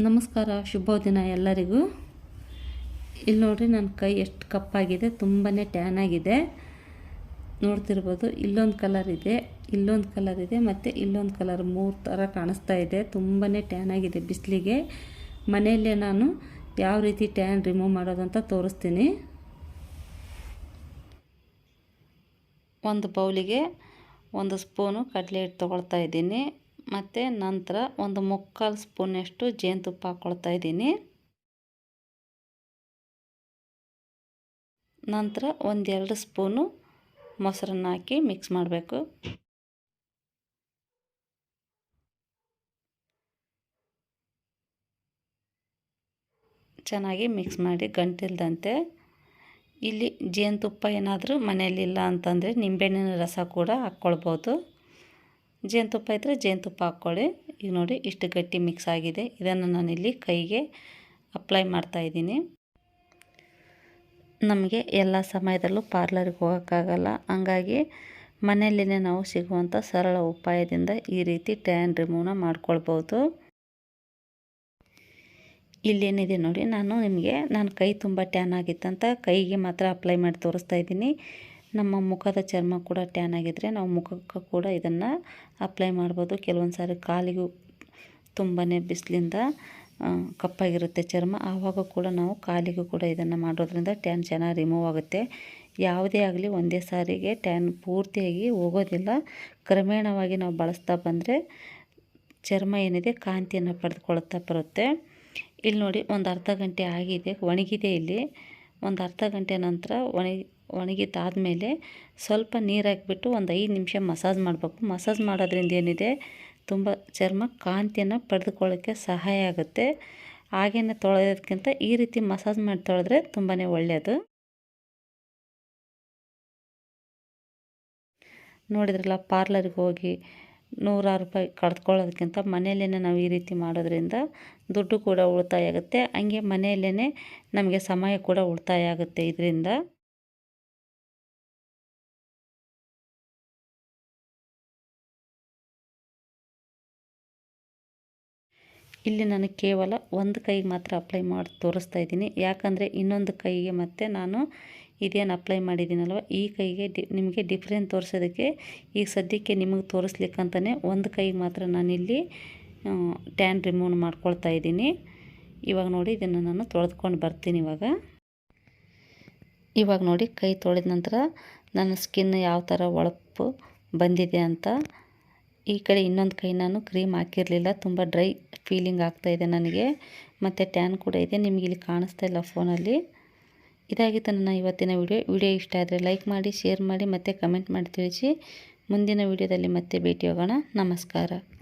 ನಮಸ್ಕಾರ, ಶುಭ ದಿನ ಎಲ್ಲರಿಗೂ. ಇಲ್ಲಿ ನೋಡಿರಿ ನನ್ನ ಕೈ ಎಷ್ಟು ಕಪ್ಪಾಗಿದೆ ತುಂಬಾ ಟ್ಯಾನ್ ಆಗಿದೆ. ನೋಡ್ತಿರ್ಬೋದು, ಇಲ್ಲೊಂದು ಕಲರ್ ಇದೆ, ಇಲ್ಲೊಂದು ಕಲರ್ ಇದೆ, ಮತ್ತು ಇಲ್ಲೊಂದು ಕಲರ್ ಮೂರು ಥರ ಕಾಣಿಸ್ತಾ ಇದೆ. ತುಂಬಾ ಟ್ಯಾನ್ ಆಗಿದೆ ಬಿಸಿಲಿಗೆ. ಮನೆಯಲ್ಲೇ ನಾನು ಯಾವ ರೀತಿ ಟ್ಯಾನ್ ರಿಮೂವ್ ಮಾಡೋದು ಅಂತ ತೋರಿಸ್ತೀನಿ. ಒಂದು ಬೌಲಿಗೆ ಒಂದು ಸ್ಪೂನು ಕಡಲೆ ಹಿಟ್ಟು ತೊಗೊಳ್ತಾ ಇದ್ದೀನಿ. ಮತ್ತು ನಂತರ ಒಂದು ಮುಕ್ಕಾಲು ಸ್ಪೂನಷ್ಟು ಜೇನುತುಪ್ಪ ಹಾಕ್ಕೊಳ್ತಾ ಇದ್ದೀನಿ. ನಂತರ ಒಂದೆರಡು ಸ್ಪೂನು ಮೊಸರನ್ನ ಹಾಕಿ ಮಿಕ್ಸ್ ಮಾಡಬೇಕು. ಚೆನ್ನಾಗಿ ಮಿಕ್ಸ್ ಮಾಡಿ ಗಂಟಿಲ್ದಂತೆ. ಇಲ್ಲಿ ಜೇನುತುಪ್ಪ ಏನಾದರೂ ಮನೆಯಲ್ಲಿಲ್ಲ ಅಂತಂದರೆ ನಿಂಬೆಹಣ್ಣಿನ ರಸ ಕೂಡ ಹಾಕ್ಕೊಳ್ಬೋದು. ಜೇನುತುಪ್ಪ ಇದ್ದರೆ ಜೇನುತುಪ್ಪ ಹಾಕ್ಕೊಳ್ಳಿ. ಈಗ ನೋಡಿ ಇಷ್ಟು ಗಟ್ಟಿ ಮಿಕ್ಸ್ ಆಗಿದೆ. ಇದನ್ನು ನಾನಿಲ್ಲಿ ಕೈಗೆ ಅಪ್ಲೈ ಮಾಡ್ತಾಯಿದ್ದೀನಿ ನಮಗೆ ಎಲ್ಲ ಸಮಯದಲ್ಲೂ ಪಾರ್ಲರ್ಗೆ ಹೋಗೋಕ್ಕಾಗಲ್ಲ. ಹಂಗಾಗಿ ಮನೆಯಲ್ಲೇ ನಾವು ಸಿಗುವಂಥ ಸರಳ ಉಪಾಯದಿಂದ ಈ ರೀತಿ ಟ್ಯಾನ್ ರಿಮೂವ್ನ ಮಾಡ್ಕೊಳ್ಬೋದು. ಇಲ್ಲೇನಿದೆ ನೋಡಿ, ನಾನು ನಿಮಗೆ, ನಾನು ಕೈ ತುಂಬ ಟ್ಯಾನ್ ಆಗಿತ್ತಂತ ಕೈಗೆ ಮಾತ್ರ ಅಪ್ಲೈ ಮಾಡಿ ತೋರಿಸ್ತಾ ಇದ್ದೀನಿ. ನಮ್ಮ ಮುಖದ ಚರ್ಮ ಕೂಡ ಟ್ಯಾನ್ ಆಗಿದ್ದರೆ ನಾವು ಮುಖಕ್ಕೆ ಕೂಡ ಇದನ್ನು ಅಪ್ಲೈ ಮಾಡ್ಬೋದು. ಕೆಲವೊಂದು ಸಾರಿ ಕಾಲಿಗೂ ತುಂಬಾ ಬಿಸಿಲಿಂದ ಕಪ್ಪಾಗಿರುತ್ತೆ ಚರ್ಮ. ಆವಾಗ ಕೂಡ ನಾವು ಕಾಲಿಗೂ ಕೂಡ ಇದನ್ನು ಮಾಡೋದ್ರಿಂದ ಟ್ಯಾನ್ ಚೆನ್ನಾಗಿ ರಿಮೂವ್ ಆಗುತ್ತೆ. ಯಾವುದೇ ಆಗಲಿ ಒಂದೇ ಸಾರಿಗೆ ಟ್ಯಾನ್ ಪೂರ್ತಿಯಾಗಿ ಹೋಗೋದಿಲ್ಲ. ಕ್ರಮೇಣವಾಗಿ ನಾವು ಬಳಸ್ತಾ ಬಂದರೆ ಚರ್ಮ ಏನಿದೆ ಕಾಂತಿಯನ್ನು ಪಡೆದುಕೊಳ್ಳುತ್ತಾ ಬರುತ್ತೆ. ಇಲ್ಲಿ ನೋಡಿ ಒಂದು ಅರ್ಧ ಗಂಟೆ ಆಗಿದೆ, ಒಣಗಿದೆ ಇಲ್ಲಿ. ಒಂದು ಅರ್ಧ ಗಂಟೆ ನಂತರ ಒಣಗಿ, ಒಣಗಿದ್ದಾದಮೇಲೆ ಸ್ವಲ್ಪ ನೀರು ಹಾಕಿಬಿಟ್ಟು ಒಂದು ಐದು ನಿಮಿಷ ಮಸಾಜ್ ಮಾಡಬೇಕು. ಮಸಾಜ್ ಮಾಡೋದ್ರಿಂದ ಏನಿದೆ? ತುಂಬ ಚರ್ಮ ಕಾಂತಿಯನ್ನು ಪಡೆದುಕೊಳ್ಳೋಕ್ಕೆ ಸಹಾಯ ಆಗುತ್ತೆ. ಹಾಗೆಯೇ ತೊಳೆಯೋದಕ್ಕಿಂತ ಈ ರೀತಿ ಮಸಾಜ್ ಮಾಡಿ ತೊಳೆದ್ರೆ ತುಂಬಾ ಒಳ್ಳೆಯದು ನೋಡಿದ್ರಲ್ಲ, ಪಾರ್ಲರ್ಗೆ ಹೋಗಿ ನೂರಾರು ರೂಪಾಯಿ ಕಳೆದುಕೊಳ್ಳೋದಕ್ಕಿಂತ ಮನೆಯಲ್ಲೇ ನಾವು ಈ ರೀತಿ ಮಾಡೋದ್ರಿಂದ ದುಡ್ಡು ಕೂಡ ಉಳಿತಾಯ ಆಗುತ್ತೆ. ಹಂಗೆ ಮನೆಯಲ್ಲೇ ನಮಗೆ ಸಮಯ ಕೂಡ ಉಳಿತಾಯ ಆಗುತ್ತೆ ಇದರಿಂದ. ಇಲ್ಲಿ ನಾನು ಕೇವಲ ಒಂದು ಕೈಗೆ ಮಾತ್ರ ಅಪ್ಲೈ ಮಾಡಿ ತೋರಿಸ್ತಾ ಇದ್ದೀನಿ. ಯಾಕಂದರೆ ಇನ್ನೊಂದು ಕೈಗೆ ಮತ್ತೆ ನಾನು ಇದೇನು ಅಪ್ಲೈ ಮಾಡಿದ್ದೀನಲ್ವ ಈ ಕೈಗೆ ಡಿ ನಿಮಗೆ ಡಿಫ್ರೆಂಟ್ ತೋರಿಸೋದಕ್ಕೆ ಈಗ ಸದ್ಯಕ್ಕೆ ನಿಮಗೆ ತೋರಿಸ್ಲಿಕ್ಕಂತಲೇ ಒಂದು ಕೈಗೆ ಮಾತ್ರ ನಾನಿಲ್ಲಿ ಟ್ಯಾನ್ ರಿಮೂವ್ ಮಾಡ್ಕೊಳ್ತಾ ಇದ್ದೀನಿ. ಇವಾಗ ನೋಡಿ ಇದನ್ನು ನಾನು ತೊಳೆದ್ಕೊಂಡು ಬರ್ತೀನಿ ಇವಾಗ. ಇವಾಗ ನೋಡಿ ಕೈ ತೊಳೆದ ನಂತರ ನನ್ನ ಸ್ಕಿನ್ ಯಾವ ಥರ ಒಳಪು ಬಂದಿದೆ ಅಂತ. ಈ ಕಡೆ ಇನ್ನೊಂದು ಕೈ ನಾನು ಕ್ರೀಮ್ ಹಾಕಿರಲಿಲ್ಲ, ತುಂಬ ಡ್ರೈ ಫೀಲಿಂಗ್ ಆಗ್ತಾಯಿದೆ ನನಗೆ. ಮತ್ತು ಟ್ಯಾನ್ ಕೂಡ ಇದೆ, ನಿಮಗೆ ಇಲ್ಲಿ ಕಾಣಿಸ್ತಾ ಇಲ್ಲ ಫೋನಲ್ಲಿ ಇದಾಗಿತ್ತು ನನ್ನ ಇವತ್ತಿನ ವಿಡಿಯೋ. ವಿಡಿಯೋ ಇಷ್ಟ ಆದರೆ ಲೈಕ್ ಮಾಡಿ, ಶೇರ್ ಮಾಡಿ ಮತ್ತು ಕಮೆಂಟ್ ಮಾಡಿ ತಿಳಿಸಿ. ಮುಂದಿನ ವಿಡಿಯೋದಲ್ಲಿ ಮತ್ತೆ ಭೇಟಿ ಹೋಗೋಣ. ನಮಸ್ಕಾರ.